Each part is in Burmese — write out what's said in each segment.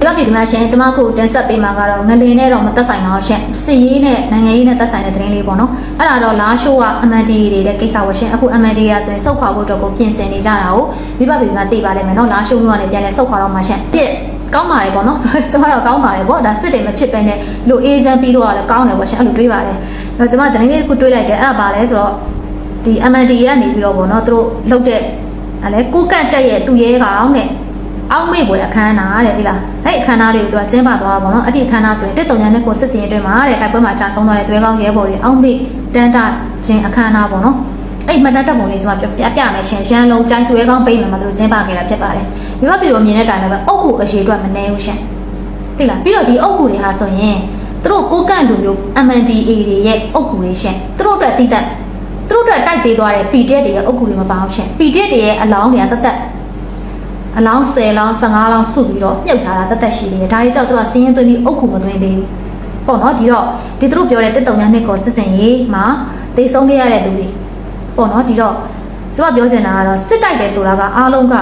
ဒီတော့ပြည်သူများရှင်ကျမခုတင်ဆက်ပေးမှာကတော့ငလင်နဲ့တော့မသက်ဆိုင်ပါဘူးရှင်စီရေးနဲ့နိုင်ငံရေးနဲ့သက်ဆိုင်တဲ့သတင်းလေးပေါ့နော်အဲ့ဒါတော့လာရှိုးက MND တွေတဲ့ကိစ္စပါရှင်အခု MND ရဆိုရင်စုတ်ခွာဖို့အတွက်ကိုပြင်ဆင်နေကြတာကိုမိဘပြည်သူများသိပါလိမ့်မယ်နော်လာရှိုးမျိုးကနေပြန်လဲစုတ်ခွာတော့မှရှင်ပြည့်ကောင်းပါတယ်ပေါ့နော်ကျမတော့ကောင်းပါတယ်ပေါ့ဒါစစ်တယ်မဖြစ်ပဲနဲ့လူအေဂျင့်ပြီးတော့လည်းကောင်းတယ်ပေါ့ရှင်အဲ့လိုတွေးပါတယ်တော့ကျမသတင်းလေးတစ်ခုတွေးလိုက်တယ်အဲ့ဒါပါလဲဆိုတော့ဒီ MND ကနေပြီးတော့ပေါ့နော်သူတို့လုတ်တဲ့အဲ့လေကိုကန့်တက်ရဲ့သူရဲကောင်တဲ့ အောက်မေ့ပွဲအခမ်းအနားတဲ့ဒီလားအဲ့အခမ်းအနားလေးကိုသူကကျင်းပသွားတာပေါ့နော်အဲ့ဒီအခမ်းအနားဆိုရင်တက်တုံညာနဲ့ကိုစစ်စင်အတွင်းမှာတဲ့တိုက်ပွဲမှာကြာဆုံးသွားတဲ့သွဲကောင်းရဲဘော်တွေအောက်မေ့တန်းတာခြင်းအခမ်းအနားပေါ့နော်အဲ့မှတ်တမ်းတက်ပုံလေးကျွန်မပြပြမယ်ရှင်ရန်လုံးကျိုင်းသွဲကောင်းပိတ်မယ်မှာသူတို့ကျင်းပခဲ့တာဖြစ်ပါတယ်မြမပြည်တော်မြင်တဲ့အတိုင်းပဲအုတ်ကူအရေးအတွက်မနေဘူးရှင်သိလားပြီးတော့ဒီအုတ်ကူတွေဟာဆိုရင်သူတို့ကိုကန့်လူမျိုး MNDA တွေရဲ့အုတ်ကူတွေရှင်သူတို့အတွက်တည်တတ်သူတို့အတွက်တိုက်ပေးသွားတဲ့ PDF တွေရဲ့အုတ်ကူတွေမပါဘူးရှင် PDF တွေရဲ့အလောင်းတွေကတသက် အလောင်း10လောင်း15လောင်းစုပြီးတော့မြုပ်ထားတာတက်တက်ရှိနေတယ်ဒါတွေကြောင့်သူကစင်းရင်သွင်းပြီးအုတ်ခုမသွင်းသေးဘူးပေါ့နော်ဒီတော့ဒီသူတို့ပြောတဲ့တက်တုံညာနှစ်ကိုစစ်စင်ရေးမှာသိဆုံးခဲ့ရတဲ့သူတွေပေါ့နော်ဒီတော့ကျွန်မပြောချင်တာကတော့စစ်တိုက်တယ်ဆိုတာကအားလုံးက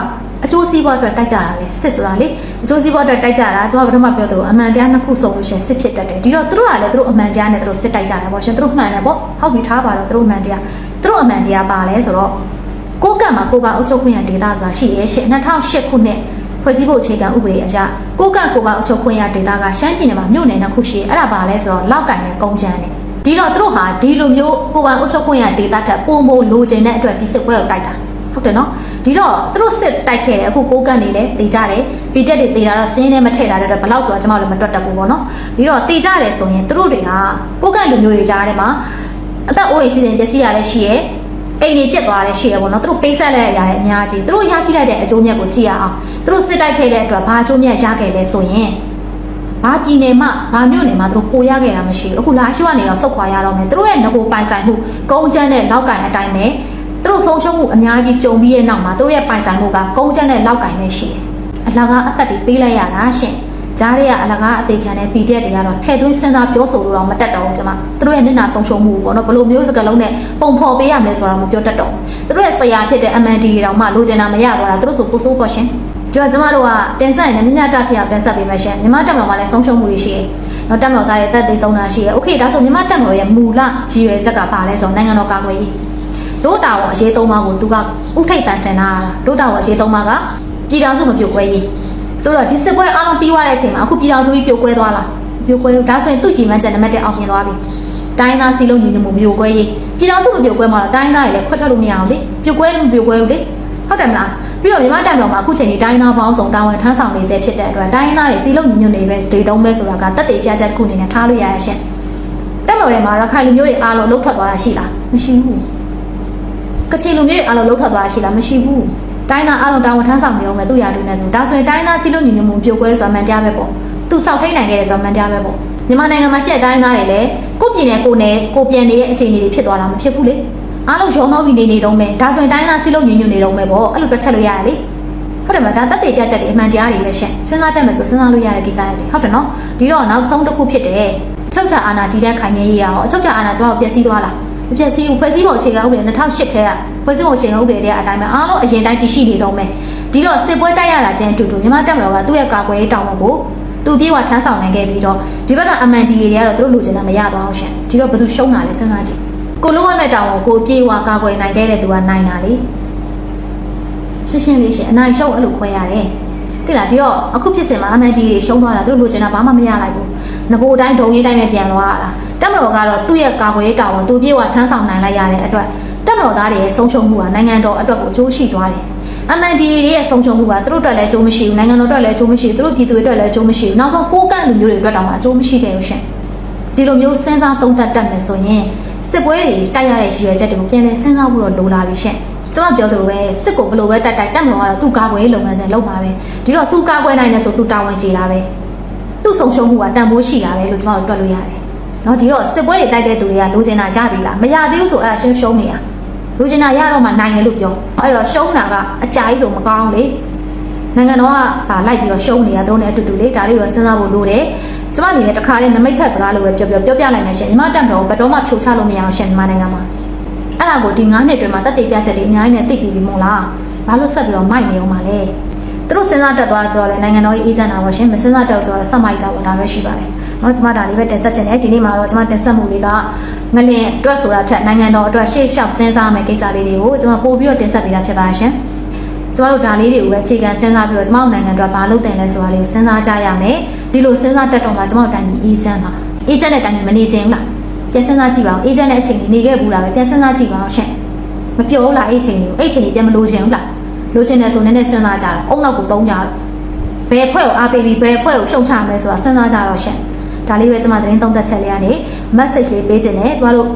အကျိုးစီးပွားအတွက်တိုက်ကြတာပဲစစ်ဆိုတာလေအကျိုးစီးပွားအတွက်တိုက်ကြတာကျွန်မပထမပြောသလိုအမှန်တရားနှစ်ခုစုံလို့ရှင်စစ်ဖြစ်တတ်တယ်ဒီတော့သူတို့ကလည်းသူတို့အမှန်တရားနဲ့သူတို့စစ်တိုက်ကြတာပေါ့ရှင်သူတို့မှန်တယ်ပေါ့ဟုတ်ပြီထားပါတော့သူတို့အမှန်တရားသူတို့အမှန်တရားပါလဲဆိုတော့ ကိုကံမှာကိုကအုပ်ချုပ်ခွင့်ရဒေသဆိုတာရှိရဲ့ရှင့်2008ခုနှစ်ဖွဲ့စည်းဖို့အခြေခံဥပဒေအရကိုကံကိုကအုပ်ချုပ်ခွင့်ရဒေသကရှမ်းပြည်နယ်မှာမြို့နယ်နှစ်ခုရှိအဲ့ဒါပါလဲဆိုတော့လောက်ကင်နဲ့ကုန်းချမ်းနဲ့ဒီတော့သူတို့ဟာဒီလိုမျိုးကိုပိုင်အုပ်ချုပ်ခွင့်ရဒေသထက်ပုံမိုလိုချင်တဲ့အတွက်ဒီစစ်ပွဲကိုတိုက်တာဟုတ်တယ်နော်ဒီတော့သူတို့စစ်တိုက်ခဲ့တယ်အခုကိုကန့်နေလဲတေကြတယ်ပြီးတက်တွေတေတာတော့စင်းနဲ့မထည့်လာတဲ့အတွက်ဘယ်လောက်ဆိုတာကျွန်တော်လည်းမတွက်တတ်ဘူးပေါ့နော်ဒီတော့တေကြတယ်ဆိုရင်သူတို့တွေကကိုကန့်လူမျိုးတွေကြားထဲမှာအသက်အိုးအိမ်စီစဉ်ပစ္စည်းရလည်းရှိရဲ့ အိမ်တွေပြက်သွားတယ်ရှိရပေါ့နော်သူတို့ပေးဆက်လိုက်ရတဲ့အများကြီးသူတို့ရရှိလိုက်တဲ့အကျိုးမြတ်ကိုကြည့်ရအောင်သူတို့စစ်တိုက်ခဲ့တဲ့အတွက်ဘာအကျိုးမြတ်ရခဲ့လဲဆိုရင်ဘာပြည်နယ်မှာဘာမြို့နယ်မှာသူတို့ပိုရခဲ့တာမရှိဘူးအခုလာရှိကနေတော့စုတ်ခွာရတော့မယ်သူတို့ရဲ့ငကိုပိုင်ဆိုင်မှုကုန်းချမ်းတဲ့လောက်ကင်အတိုင်းပဲသူတို့ဆုံးရှုံးမှုအများကြီးကြုံပြီးရဲ့နောက်မှာသူတို့ရဲ့ပိုင်ဆိုင်မှုကကုန်းချမ်းတဲ့လောက်ကင်ပဲရှိတယ်အလကားအသက်တွေပေးလိုက်ရတာရှင် ကြားရကအလကားအသေးခံတဲ့ PDF တွေကတော့ထဲသွင်းစဉ်းစားပြောဆိုလို့တော့မတက်တော့ဘူးကျမသူတို့ရဲ့မျက်နှာဆုံးရှုံးမှုပေါ့နော်ဘယ်လိုမျိုးစကားလုံးနဲ့ပုံဖော်ပေးရမလဲဆိုတာမပြောတတ်တော့ဘူးသူတို့ရဲ့ဆရာဖြစ်တဲ့ MND တွေတောင်မှလိုချင်တာမရတော့တာသူတို့ဆိုပို့ဆိုးပေါ့ရှင်ကျွန်တော်ကျမတို့ကတင်ဆက်နေမြမြတက်ဖြစ်အောင်တင်ဆက်ပေးမယ်ရှင်မြမတက်တော်မှာလည်းဆုံးရှုံးမှုတွေရှိတယ်တော့တက်တော်သားရဲ့တက်သိဆုံးတာရှိတယ်โอเคဒါဆိုမြမတက်တော်ရဲ့မူလရည်ရွယ်ချက်ကပါလဲဆိုတော့နိုင်ငံတော်ကာကွယ်ရေးတို့တာဝန်အရေးသုံးပါးကိုသူကဥထိတ်ပန်ဆင်တာတို့တာဝန်အရေးသုံးပါးကပြည်တော်စုမပြုတ်ကွဲရေး ဆိုတော့ဒီစစ်ပွဲအားလုံးပြီးသွားတဲ့အချိန်မှာအခုပြည်တော်စုကြီးပြုတ်ကွဲသွားလားပြုတ်ကွဲဒါဆိုရင်သူ့ကြီးမှန်းချက်နံပါတ်1အောင်မြင်သွားပြီတိုင်းသားစီလုံးညီညွတ်မှုပြုတ်ကွဲရေးပြည်တော်စုမပြုတ်ကွဲမှာတော့တိုင်းသားတွေလည်းခွက်ထွက်လို့မရအောင်လေပြုတ်ကွဲလို့မပြုတ်ကွဲဘူးလေဟုတ်တယ်မလားပြီးတော့မြန်မာတန်တော်မှာအခုချိန်ဒီတိုင်းသားပေါင်းစုံတာဝန်ထမ်းဆောင်နေစေဖြစ်တဲ့အတွက်တိုင်းသားတွေစီလုံးညီညွတ်နေပဲဒေတုံးပဲဆိုတာကတက်တေပြချက်တစ်ခုအနေနဲ့ထားလို့ရရရှင့်တက်တော်ထဲမှာရခိုင်လူမျိုးတွေအားလုံးလှုပ်ထွက်သွားတာရှိလားမရှိဘူးကချင်လူမျိုးတွေအားလုံးလှုပ်ထွက်သွားတာရှိလားမရှိဘူး တိုင်းသားအားလုံးတာဝန်ထမ်းဆောင်နေအောင်ပဲသူ့ရာထူးနဲ့သူဒါဆိုရင်တိုင်းသားစီလုံးညီညွတ်မှုပြုတ်ကွဲဆိုတာမှန်တရားပဲပေါ့သူစောက်ထိန်နိုင်ခဲ့တယ်ဆိုတာမှန်တရားပဲပေါ့မြန်မာနိုင်ငံမှာရှိတဲ့တိုင်းသားတွေလည်းကိုပြည်နယ်ကိုနယ်ကိုပြန်နေတဲ့အခြေအနေတွေဖြစ်သွားတာမဖြစ်ဘူးလေအားလုံးရောနှောပြီးနေနေတော့မယ်ဒါဆိုရင်တိုင်းသားစီလုံးညီညွတ်နေတော့မယ်ပေါ့အဲ့လိုတွက်ချက်လို့ရတယ်လေဟုတ်တယ်မလားဒါတက်တေပြချက်တွေအမှန်တရားတွေပဲရှင့်စဉ်းစားတတ်မယ်ဆိုစဉ်းစားလို့ရတဲ့ကိစ္စတွေဟုတ်တယ်နော်ဒီတော့နောက်ဆုံးတစ်ခုဖြစ်တယ်ချုပ်ချအာဏာတည်တဲ့ခိုင်မြဲရေးရအောင်အချုပ်ချအာဏာကျွန်တော်ပျက်စီးသွားလား မပျက်စီးဘူးဖွဲ့စည်းပုံအခြေခံဥပဒေ2008ထဲကဖွဲ့စည်းပုံအခြေခံဥပဒေတွေအတိုင်းပဲအားလုံးအရင်တိုင်းတည်ရှိနေတော့မယ်ဒီတော့စစ်ပွဲတိုက်ရတာချင်းအတူတူမြန်မာတက်မတော်ကသူ့ရဲ့ကာကွယ်ရေးတောင်းဝန်ကိုသူပြေးဝထမ်းဆောင်နိုင်ခဲ့ပြီးတော့ဒီဘက်က MND တွေကတော့သူတို့လူချင်တာမရတော့အောင်ရှင်ဒီတော့ဘယ်သူရှုံးတာလဲစဉ်းစားကြည့်ကိုလုံးဝမဲ့တောင်းဝန်ကိုပြေးဝကာကွယ်နိုင်ခဲ့တဲ့သူကနိုင်တာလေရှင်းရှင်းလေးရှင်အနိုင်ရှုံးအဲ့လိုခွဲရတယ်တိလားဒီတော့အခုဖြစ်စင်မှာ MND တွေရှုံးသွားတာသူတို့လူချင်တာဘာမှမရလိုက်ဘူးငကိုတိုင်းဒုံရေးတိုင်းပဲပြန်သွားရတာ တက်မတော်ကတော့သူ့ရဲ့ကာကွယ်ရေးတောင်းဝန်သူပြေးဝထမ်းဆောင်နိုင်လိုက်ရတဲ့အတွက်တက်မတော်သားတွေရဲ့ဆုံးရှုံးမှုကနိုင်ငံတော်အတွက်ကိုအကျိုးရှိသွားတယ် MND တွေရဲ့ဆုံးရှုံးမှုကသူတို့အတွက်လည်းအကျိုးမရှိဘူးနိုင်ငံတော်အတွက်လည်းအကျိုးမရှိဘူးသူတို့ပြည်သူတွေအတွက်လည်းအကျိုးမရှိဘူးနောက်ဆုံးကိုးကန့်လူမျိုးတွေအတွက်တောင်မှအကျိုးမရှိခဲ့ဘူးရှင်ဒီလိုမျိုးစဉ်းစားသုံးသပ်တတ်မယ်ဆိုရင်စစ်ပွဲတွေတိုက်ရတဲ့ရည်ရွယ်ချက်တွေကိုပြန်လည်စဉ်းစားဖို့တော့လိုလာပြီရှင်ကျွန်မပြောသလိုပဲစစ်ကိုဘယ်လိုပဲတိုက်တိုက်တက်မလို့ကတော့သူကာကွယ်ရေးလုပ်ငန်းစဉ်လုပ်ပါပဲဒီတော့သူကာကွယ်နိုင်တယ်ဆိုသူတာဝန်ကျေတာပဲသူဆုံးရှုံးမှုကတန်ဖိုးရှိတာပဲလို့ကျွန်တော်တို့တွက်လို့ရတယ် နော်ဒီတော့စစ်ပွဲတွေတိုက်တဲ့သူတွေကလိုချင်တာရပြီလားမရသေးဘူးဆိုအဲ့ဒါရှင်းရှုံးနေတာလူကျင်တာရတော့မှနိုင်တယ်လို့ပြောအဲ့တော့ရှုံးတာကအကြိုက်ဆိုမကောင်းလေနိုင်ငံတော်ကဗာလိုက်ပြီးတော့ရှုံးနေတာတို့နဲ့အတူတူလေဒါလေးတော့စဉ်းစားဖို့လိုတယ်ကျမအနေနဲ့တခါလေးနမိတ်ဖက်စကားလိုပဲပြောပြောပြောပြလိုက်မယ်ရှင်ညီမတက်တော်ဘယ်တော့မှဖြိုချလို့မရအောင်ရှင်ညီမနိုင်ငံမှာအဲ့ဒါကိုဒီ9နှစ်အတွင်းမှာတက်တေပြချက်လေးအများကြီးနဲ့သိပြီးပြီမို့လားဘာလို့ဆက်ပြီးတော့မိုက်နေအောင်မလဲ သူတို့စဉ်းစားတက်သွားဆိုတော့လေနိုင်ငံတော်ရေးအေဂျင့်တာပေါ့ရှင်မစဉ်းစားတက်ဆိုတော့ဆက်မိုက်ကြပေါ့ဒါပဲရှိပါတယ်เนาะကျမဒါလေးပဲတင်ဆက်ချင်တယ်ဒီနေ့မှာတော့ကျမတင်ဆက်မှုလေးကငလင်အတွက်ဆိုတာထက်နိုင်ငံတော်အတွက်ရှေ့လျှောက်စဉ်းစားမယ်ကိစ္စလေးတွေကိုကျမပို့ပြီးတော့တင်ဆက်ပေးတာဖြစ်ပါရှင်ကျမတို့ဒါလေးတွေကိုပဲအခြေခံစဉ်းစားပြီးတော့ကျမတို့နိုင်ငံအတွက်ဘာလုပ်တင်လဲဆိုတာလေးကိုစဉ်းစားကြရမယ်ဒီလိုစဉ်းစားတက်တော့မှကျမတို့တိုင်းပြည်အေဂျင့်ပါအေဂျင့်တဲ့တိုင်းပြည်မနေချင်ဘူးလားပြန်စဉ်းစားကြည့်ပါဦးအေဂျင့်တဲ့အချိန်ကြီးနေခဲ့ဘူးလားပဲပြန်စဉ်းစားကြည့်ပါဦးရှင်မပြောဘူးလားအဲ့အချိန်ကြီးကိုအဲ့အချိန်ကြီးပြန်မလို့ချင်ဘူးလား လိုချင်တယ်ဆိုနည်းနည်းစဉ်းစားကြတော့အုံနောက်ကိုသုံးကြတော့ဘယ်ဖွဲ့ကိုအားပေးပြီးဘယ်ဖွဲ့ကိုရှုံချမလဲဆိုတာစဉ်းစားကြတော့ရှင်ဒါလေးပဲကျွန်မသတင်းသုံးသက်ချက်လေးကနေ message လေးပေးခြင်းနဲ့ကျမတို့